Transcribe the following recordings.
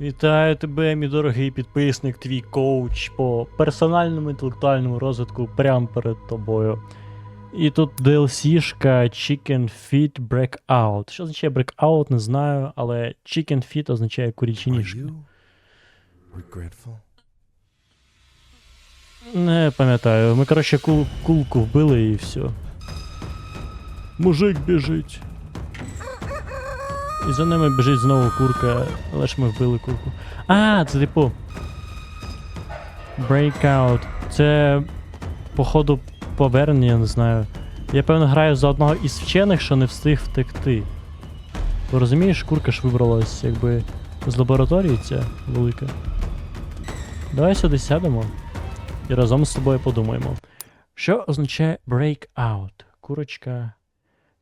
Вітаю тебе, мій дорогий підписник, твій коуч по персональному інтелектуальному розвитку прямо перед тобою. І тут DLC-шка Chicken Feet Breakout. Що означає Breakout, не знаю, але Chicken Feet означає курячі ніжки. Не пам'ятаю. Ми, коротше, кул- кулку вбили і все. Мужик біжить. І за ними біжить знову курка, але ж ми вбили курку. А, це типу. Breakout. Це, походу, повернення, я не знаю. Я певно граю за одного із вчених, що не встиг втекти. Бо розумієш, курка ж вибралась якби з лабораторії ця велика. Давай сюди сядемо і разом з тобою подумаємо. Що означає breakout? Курочка.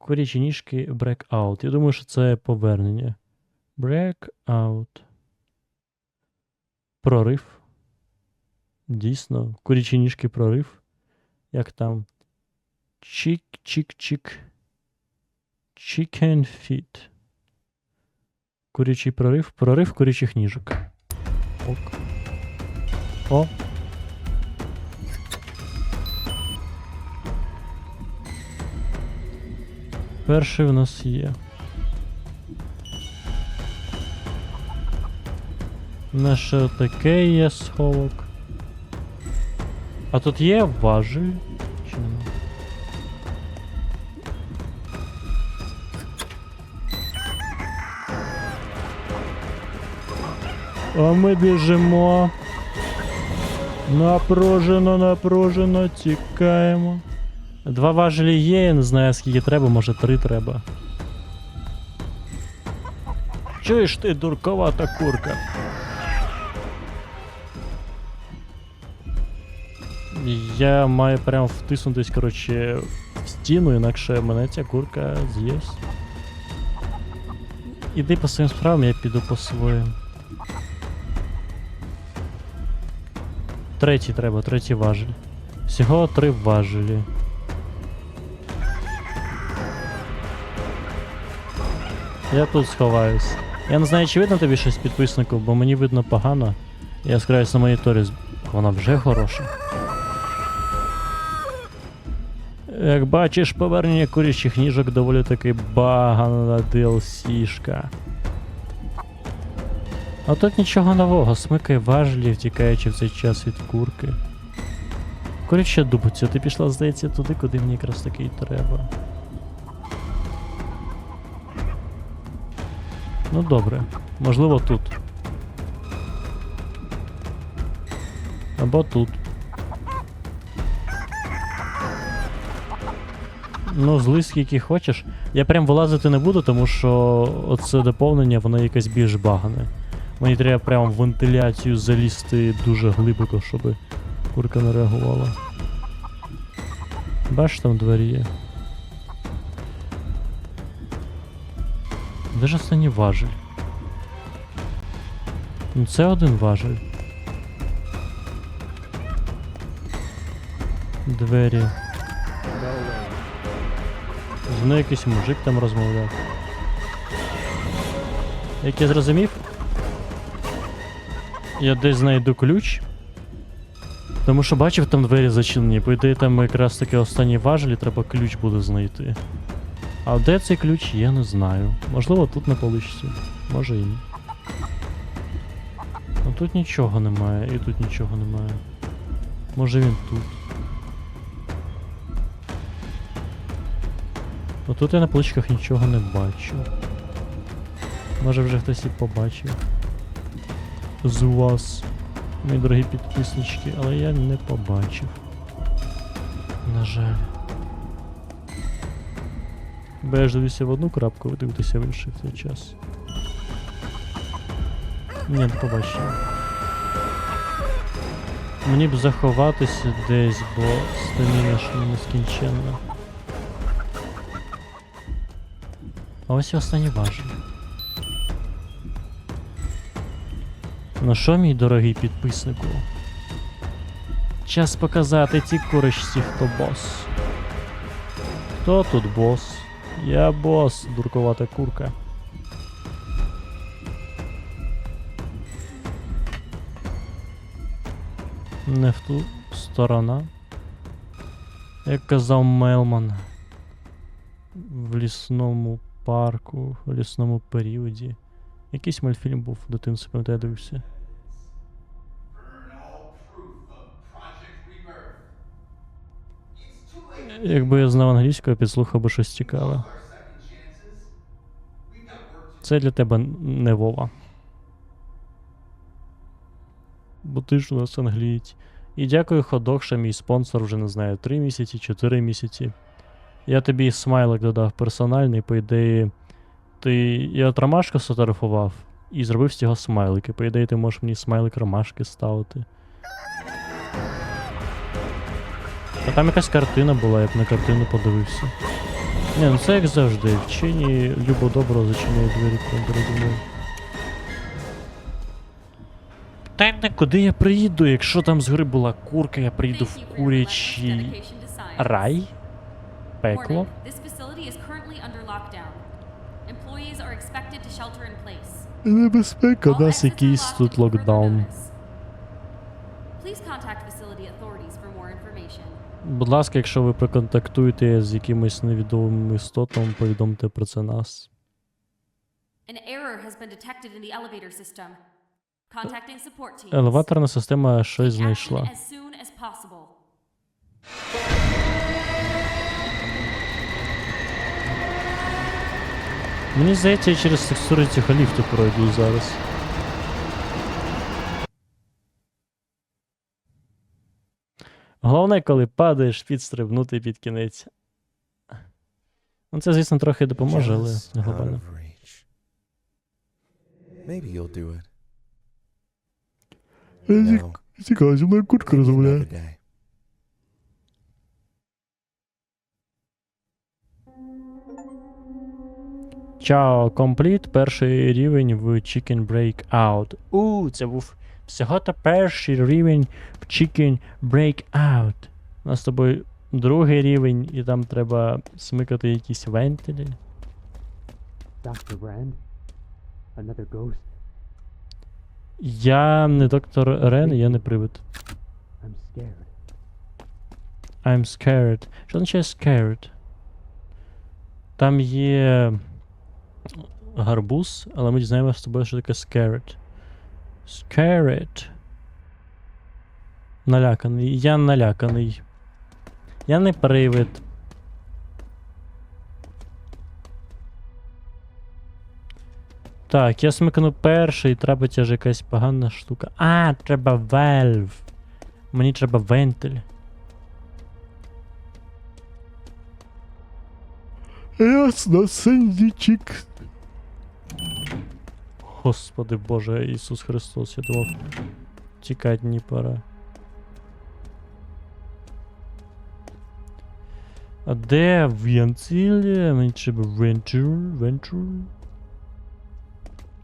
Курячі ніжки breakout. Я думаю, що це повернення. Breakout. Прорив. Дійсно. Курячі ніжки прорив. Як там? Чик-чик-чик. Chicken feet. Курячий прорив. Прорив курячих ніжок. Ок. О, Перший в нас є. Наше таке є сховок. А тут є важель? Чи нема? А ми біжимо. Напружено, напружено, тікаємо. Два важелі є, я не знаю скільки треба, може три треба. Чуєш ти, дурковата курка? Я маю прям втиснутись, коротше, в стіну, інакше мене ця курка з'їсть. Іди по своїм справам, я піду по своїм. Третій треба, третій важель. Всього три важелі. Я тут сховаюсь. Я не знаю, чи видно тобі щось підписнику, бо мені видно погано. Я скраюсь на моніторі. Вона вже хороша. Як бачиш, повернення курячих ніжок доволі таки багана DLC-шка. А тут нічого нового, смикай важелі, втікаючи в цей час від курки. Куряча дубця, ти пішла, здається, туди, куди мені якраз таки й треба. Ну добре, можливо тут. Або тут. Ну, зли скільки хочеш. Я прям вилазити не буду, тому що оце доповнення, воно якесь більш багане. Мені треба прям в вентиляцію залізти дуже глибоко, щоб курка не реагувала. Бачиш, там двері є. Де ж останній важель? Ну це один важель. Двері. З мною якийсь мужик там розмовляв. Як я зрозумів, я десь знайду ключ. Тому що бачив, там двері зачинені. По ідеї там якраз таки останній важель, і треба ключ буде знайти. А де цей ключ, я не знаю. Можливо, тут не вийде. Може і ні. Ну тут нічого немає, і тут нічого немає. Може він тут. Ну тут я на поличках нічого не бачу. Може вже хтось і побачив. З вас, мої дорогі підписнички, але я не побачив. На жаль. Бо я в одну крапку, ви дивитеся в інший в цей час. Ні, не побачив. Мені б заховатися десь, бо стаміна ж не нескінченна. А ось і останній важель. Ну що, мій дорогий підписнику? Час показати цій курочці, хто бос. Хто тут бос? Я босс, дурковата курка. Не в ту сторону, Як казав Мелман. В лісному парку, в лісному періоді. Якийсь мультфільм був, дитинство, пам'ятаю, дивився. Якби я знав англійську, я підслухав би щось цікаве. Це для тебе не Вова. Бо ти ж у нас англієць. І дякую, ходок, що мій спонсор вже не знаю, 3 місяці, 4 місяці. Я тобі смайлик додав персональний, по ідеї. Ти. Я от ромашку сфотографував і зробив з цього смайлики. По ідеї, ти можеш мені смайлик ромашки ставити. А там якась картина була, я б на картину подивився. Ні, ну це як завжди. Вчені любо добро зачиняють двері перед мною. Питання, куди я приїду, якщо там згори була курка, я приїду в курячий рай? Пекло? Небезпека, нас якийсь тут локдаун. Please contact Будь ласка, якщо ви проконтактуєте з якимось невідомим істотом, повідомте про це нас. An error has been detected in the elevator system. Contacting support teams. Елеваторна система щось action знайшла. as soon as possible. Мені здається, я через текстури цього ліфту пройду зараз. Головне, коли падаєш, підстрибнути під кінець. Ну, це, звісно, трохи допоможе, але не глобально. Maybe you'll do it. Цікаво, зі мною куртка Maybe. Чао, компліт, перший рівень в Chicken Breakout. У, це був всього-то перший рівень в Chicken Breakout. У нас з тобою другий рівень, і там треба смикати якісь вентилі. Dr. Brand? Another ghost? Я не доктор Рен, я не привид. I'm scared. I'm scared. Що означає scared? Там є гарбуз, але ми дізнаємося з тобою, що таке scared. Scared. Наляканий. Я наляканий. Я не привид. Так, я смикну перший, треба тяж якась погана штука. А, треба valve. Мені треба вентиль. Ясно, сендічик. Господи Боже, Ісус Христос, я думав, тікать не пора. А де вентиль? Мені треба вентиль, вентиль.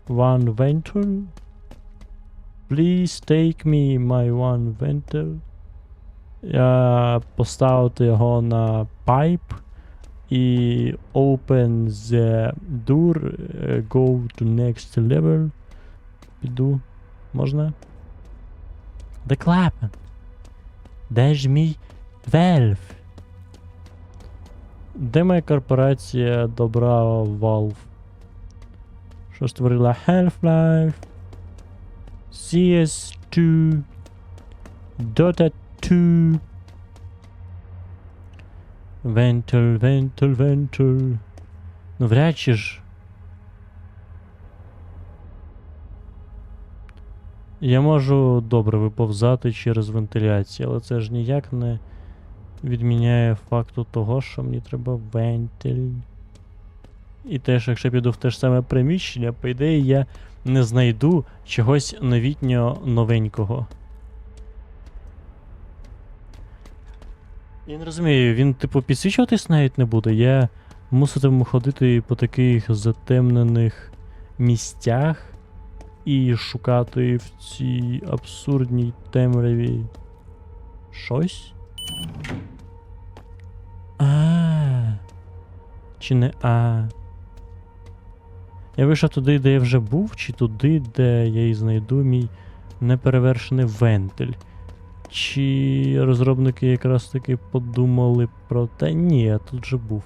One ventile. Please take me my one ventile. Я поставити його на pipe і open the door, е, go to next level. Піду. Можна? The clap. Де ж мій Valve? Де моя корпорація добра Valve? Що створила Half-Life? CS2 Dota 2 Вентиль, вентиль, вентиль. Ну вряд чи ж. Я можу добре виповзати через вентиляцію, але це ж ніяк не відміняє факту того, що мені треба вентиль. І теж, якщо піду в те ж саме приміщення, по ідеї я не знайду чогось новітнього новенького. Я не розумію, він, типу, підсвічуватись навіть не буде. Я муситиму ходити по таких затемнених місцях і шукати в цій абсурдній темряві щось. А. Чи не А. Я вийшов туди, де я вже був, чи туди, де я і знайду мій неперевершений вентиль. Чи розробники якраз таки подумали про те. Ні, я тут же був.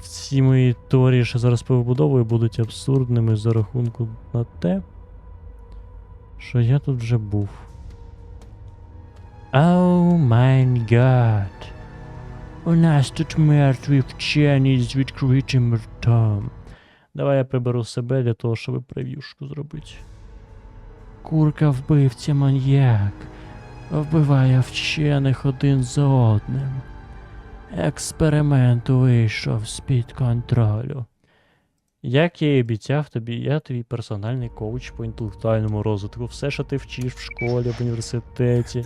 Всі мої теорії, що зараз повибудовую, будуть абсурдними за рахунку на те, що я тут вже був. О май гад. У нас тут мертві вчені з відкритим ртом. Давай я приберу себе для того, щоб прев'юшку зробити. Курка вбивця маньяк. Вбиває вчених один за одним. Експеримент вийшов з-під контролю. Як я і обіцяв тобі, я твій персональний коуч по інтелектуальному розвитку. Все, що ти вчиш в школі, в університеті,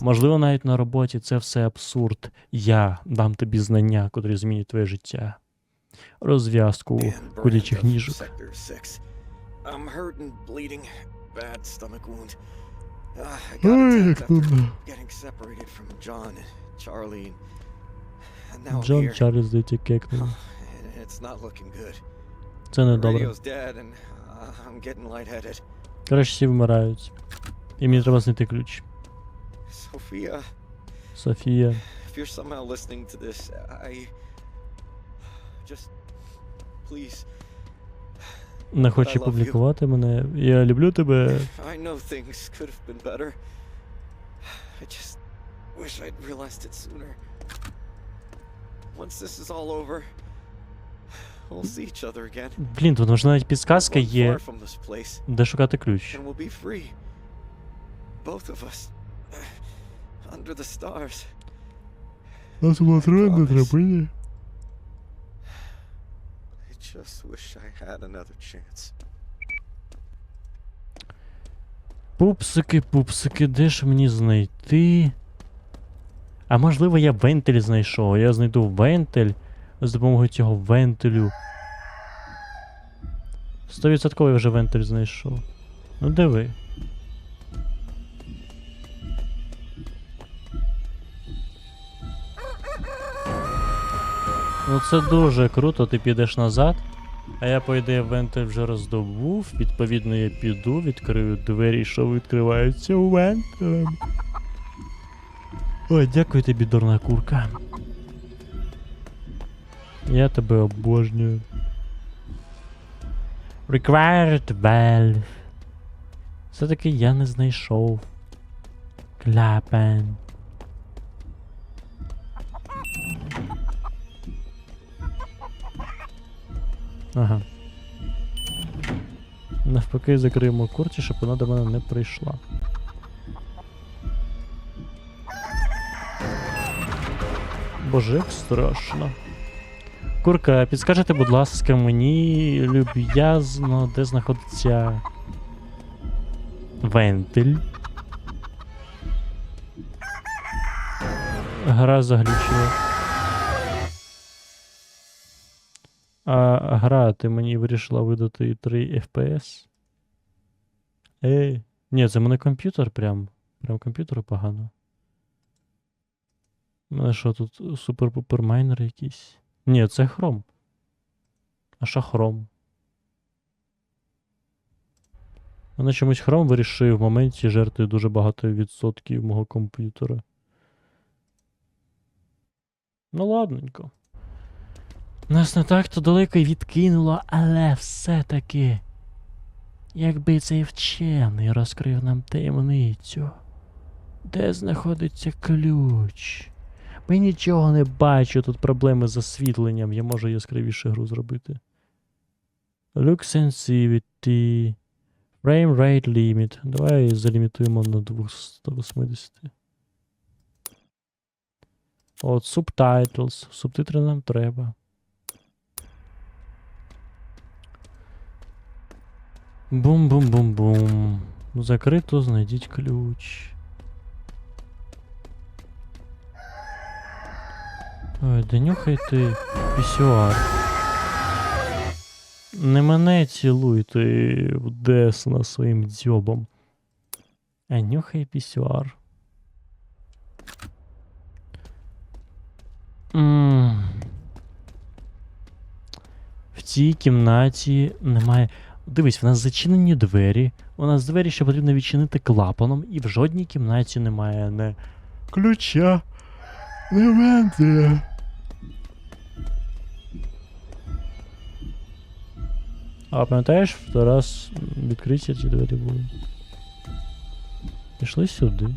можливо, навіть на роботі, це все абсурд. Я дам тобі знання, котрі змінять твоє життя. Розв'язку ходячих ніжок. Sector 6. I'm hurt and bleeding. Bad stomach wound. Uh, I got attacked after getting separated from John and Charlie. And now I'm Джон here. Чарльз здається кекнув. And It's not looking good. Це не The добре. radio's dead and uh, I'm getting lightheaded. Краще всі вмирають. І мені треба знайти ключ. Sophia, Софія. if you're somehow listening to this, I just please Не хоче публікувати мене. Я люблю тебе. I know things could have been better. I just wish I'd realized it sooner. Once this is all over, we'll see each other again. Блін, тут може навіть підсказка є, де шукати ключ. and we'll be free. Both of us. Under the stars. Нас було троє на драбині. Just wish I had another chance. Пупсики, пупсики, де ж мені знайти? А можливо, я вентиль знайшов. Я знайду вентиль з допомогою цього вентилю. 100% я вже вентиль знайшов. Ну диви. Ну це дуже круто, ти підеш назад. А я, по ідеї, вентиль вже роздобув. Відповідно, я піду, відкрию двері, що відкриваються вентилем. Ой, дякую тобі, дурна курка. Я тебе обожнюю. Required valve. Все-таки я не знайшов. Кляпен. Ага. Навпаки, закриємо курці, щоб вона до мене не прийшла. Боже, як страшно. Курка, підскажете, будь ласка, мені люб'язно, де знаходиться вентиль. Гра заглючила. А гра, ти мені вирішила видати 3 FPS? Ей. Ні, це мене комп'ютер прям. Прям комп'ютеру погано. У мене що тут супер-пупер майнер якийсь? Ні, це хром. А що хром? Мене чомусь хром вирішив в моменті жертви дуже багато відсотків мого комп'ютера. Ну ладненько. Нас не так то далеко й відкинуло, але все-таки. Якби цей вчений розкрив нам таємницю. Де знаходиться ключ? Я нічого не бачу, тут проблеми з освітленням, я можу яскравіше гру зробити. Look sensitivity. Frame rate limit. Давай залімітуємо на 280. От, subtitles. Субтитри нам треба. Бум-бум-бум-бум. Закрито, знайдіть ключ. Ой, да нюхай ти пісюар. Не мене цілуй ти в десна своїм дзьобом. А нюхай пісюар. В цій кімнаті немає. Дивись, в нас зачинені двері. У нас двері, що потрібно відчинити клапаном, і в жодній кімнаті немає не ключа, не вентиля. А пам'ятаєш, раз відкриті ці двері були. Пішли сюди.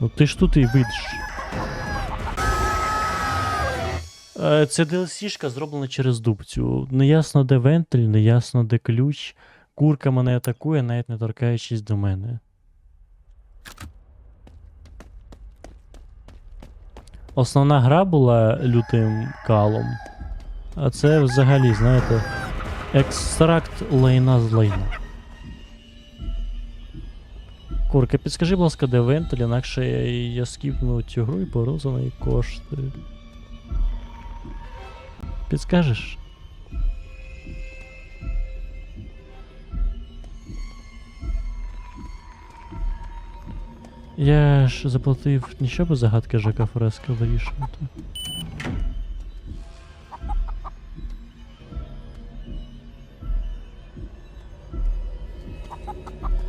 Ну ти ж тут і вийдеш. Це DLC-шка зроблена через дубцю. Неясно, де вентиль, неясно, де ключ. Курка мене атакує, навіть не торкаючись до мене. Основна гра була лютим калом. А це взагалі, знаєте, екстракт лайна з лайна. Курка, підскажи, будь ласка, де вентиль, інакше я, я скіпну цю гру і поверну за неї кошти. Підскажеш? Я ж заплатив не щоб загадки Жака Фреска вирішувати.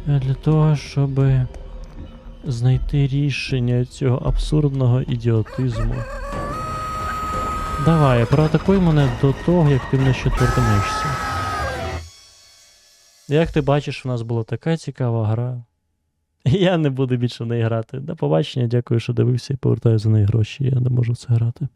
А для того, щоб знайти рішення цього абсурдного ідіотизму. Давай, проатакуй мене до того, як ти мене ще торкнешся. Як ти бачиш, у нас була така цікава гра. Я не буду більше в неї грати. До побачення, дякую, що дивився і повертаю за неї гроші. Я не можу це грати.